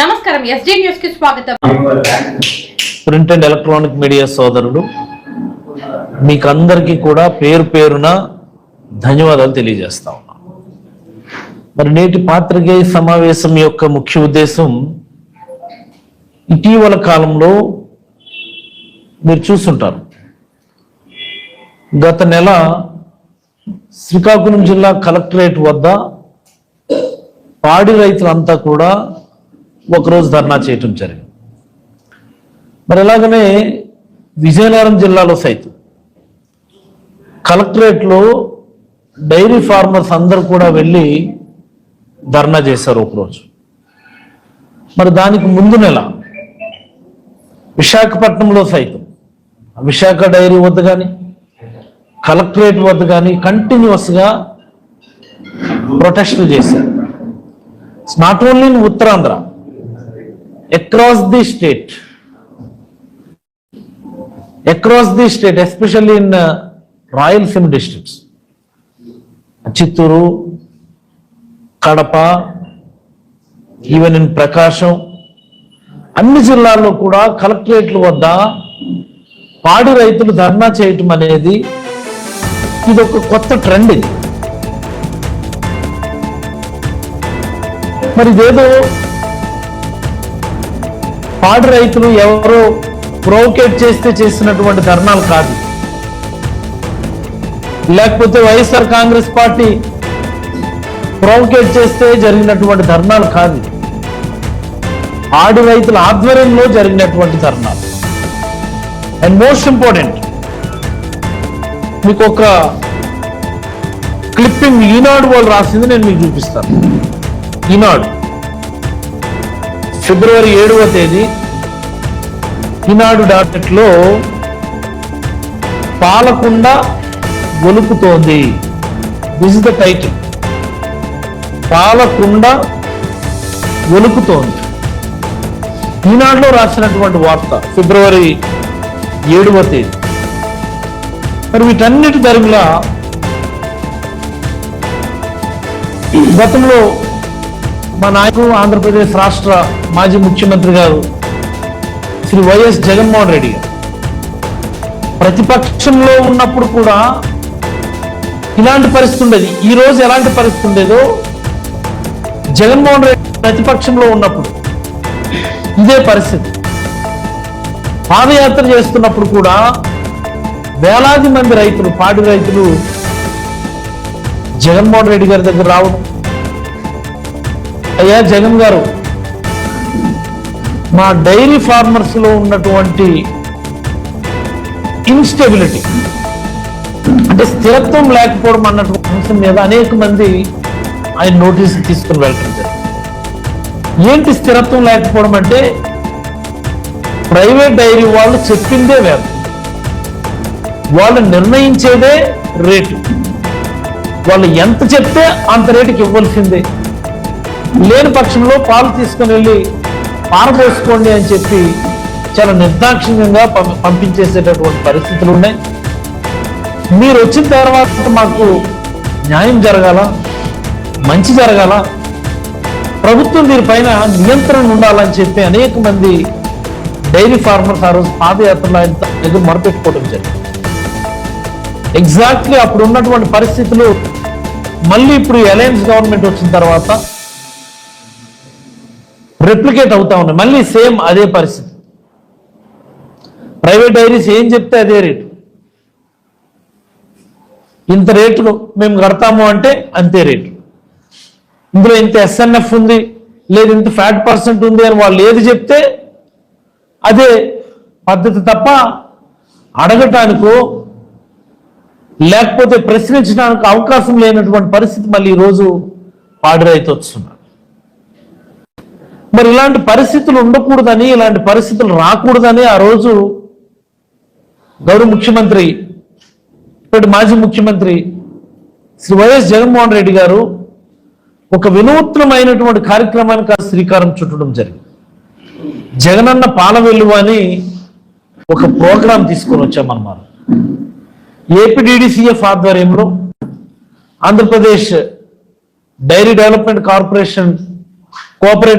నమస్కారం ఎస్డీ న్యూస్కి స్వాగతం. ప్రింట్ అండ్ ఎలక్ట్రానిక్ మీడియా సోదరుడు మీకు అందరికీ కూడా పేరు పేరున ధన్యవాదాలు తెలియజేస్తా ఉన్నా. మరి నేటి పాత్రికేయ సమావేశం యొక్క ముఖ్య ఉద్దేశం ఇటీవల కాలంలో మీరు చూస్తుంటారు గత నెల శ్రీకాకుళం జిల్లా కలెక్టరేట్ వద్ద పాడి రైతులంతా కూడా ఒకరోజు ధర్నా చేయటం జరిగింది. మరి అలాగనే విజయనగరం జిల్లాలో సైతం కలెక్టరేట్లో డైరీ ఫార్మర్స్ అందరు కూడా వెళ్ళి ధర్నా చేశారు ఒకరోజు. మరి దానికి ముందు నెల విశాఖపట్నంలో సైతం విశాఖ డైరీ వద్ద కానీ కలెక్టరేట్ వద్ద కానీ కంటిన్యూస్గా ప్రొటెస్టులు చేశారు. Not only in Uttarandhra across the state across the state, especially in uh, Rayalaseema districts Chittoor Kadapa even in Prakasam అన్ని జిల్లాల్లో కూడా కలెక్టరేట్ల వద్ద పాడి రైతులు ధర్నా చేయటం అనేది ఇది ఒక కొత్త ట్రెండ్ ఇది. మరి ఇదేదో పాడి రైతులు ఎవరో ప్రోకేట్ చేస్తే చేసినటువంటి ధర్నాలు కాదు. లేకపోతే వైఎస్ఆర్ కాంగ్రెస్ పార్టీ ప్రోకేట్ చేస్తే జరిగినటువంటి ధర్నాలు కాదు. ఆడి రైతుల ఆధ్వర్యంలో జరిగినటువంటి ధర్నాలు. అండ్ మోస్ట్ ఇంపార్టెంట్ మీకు ఒక క్లిప్పింగ్ ఈనాడు వాళ్ళు రాసింది నేను మీకు చూపిస్తాను. ఈనాడు. ఫిబ్రవరి ఏడవ తేదీ ఈనాడు డాటెట్లో పాలకుండ గొలుపుతోంది. దిస్ ఇస్ ద టైటిల్ పాలకుండ గొలుపుతోంది. ఈనాడులో రాసినటువంటి వార్త ఫిబ్రవరి ఏడవ తేదీ. మరి వీటన్నిటి ధరలా గతంలో మా నాయకుడు ఆంధ్రప్రదేశ్ రాష్ట్ర మాజీ ముఖ్యమంత్రి గారు శ్రీ వైఎస్ జగన్మోహన్ రెడ్డి గారు. ప్రతిపక్షంలో ఉన్నప్పుడు కూడా ఇలాంటి పరిస్థితి ఉండేది. ఈ రోజు ఎలాంటి పరిస్థితి ఉండేదో జగన్మోహన్ రెడ్డి ప్రతిపక్షంలో ఉన్నప్పుడు ఇదే పరిస్థితి. పాదయాత్ర చేస్తున్నప్పుడు కూడా వేలాది మంది రైతులు పాడి రైతులు జగన్మోహన్ రెడ్డి గారి దగ్గర రావడం అయ్యా జగన్ గారు మా డైరీ ఫార్మర్స్లో ఉన్నటువంటి ఇన్స్టెబిలిటీ అంటే స్థిరత్వం లేకపోవడం అన్నటువంటి అంశం మీద అనేక మంది ఆయన నోటీస్ తీసుకుని వెళ్ళటం జరిగింది. ఏంటి స్థిరత్వం లేకపోవడం అంటే ప్రైవేట్ డైరీ వాళ్ళు చెప్పిందే వేరు. వాళ్ళు నిర్ణయించేదే రేటు. వాళ్ళు ఎంత చెప్తే అంత రేటుకి ఇవ్వాల్సిందే. లేని పక్షంలో పాలు తీసుకుని వెళ్ళి పారబోసుకోండి అని చెప్పి చాలా నిర్దాక్షిణ్యంగా పం- పంపించేసేటటువంటి పరిస్థితులు ఉన్నాయి. మీరు వచ్చిన తర్వాత మాకు న్యాయం జరగాల మంచి జరగాల ప్రభుత్వం దీనిపైన నియంత్రణ ఉండాలని చెప్పి అనేక మంది డైరీ ఫార్మర్స్ ఆ రోజు పాదయాత్రలు ఆయన దగ్గర మొరపెట్టుకోవడం జరిగింది. ఎగ్జాక్ట్లీ అప్పుడు ఉన్నటువంటి పరిస్థితులు మళ్ళీ ఇప్పుడు అలయన్స్ గవర్నమెంట్ వచ్చిన తర్వాత రెప్లికేట్ అవుతా ఉన్నాయి. మళ్ళీ సేమ్ అదే పరిస్థితి. ప్రైవేట్ డైరీస్ ఏం చెప్తే అదే రేటు ఇంత రేట్లు మేము కడతాము అంటే అంతే రేటు ఇందులో ఇంత ఎస్ఎన్ఎఫ్ ఉంది లేదు ఇంత ఫ్యాట్ పర్సెంట్ ఉంది అని వాళ్ళు ఏది చెప్తే అదే పద్ధతి తప్ప అడగటానికో లేకపోతే ప్రశ్నించడానికి అవకాశం లేనటువంటి పరిస్థితి మళ్ళీ ఈరోజు ఆర్డర్ రైతు వస్తున్నారు మరి ఇలాంటి పరిస్థితులు ఉండకూడదని ఇలాంటి పరిస్థితులు రాకూడదని ఆ రోజు గౌరవ ముఖ్యమంత్రి ఇప్పటి మాజీ ముఖ్యమంత్రి శ్రీ వైఎస్ జగన్మోహన్ రెడ్డి గారు ఒక వినూత్నమైనటువంటి కార్యక్రమానికి ఆ శ్రీకారం చుట్టడం జరిగింది. జగనన్న పాల వెలువ అని ఒక ప్రోగ్రాం తీసుకొని వచ్చామన్నమాట. ఏపీడీడీసీఎఫ్ ఆధ్వర్యంలో Andhra Pradesh dairy development corporation cooperative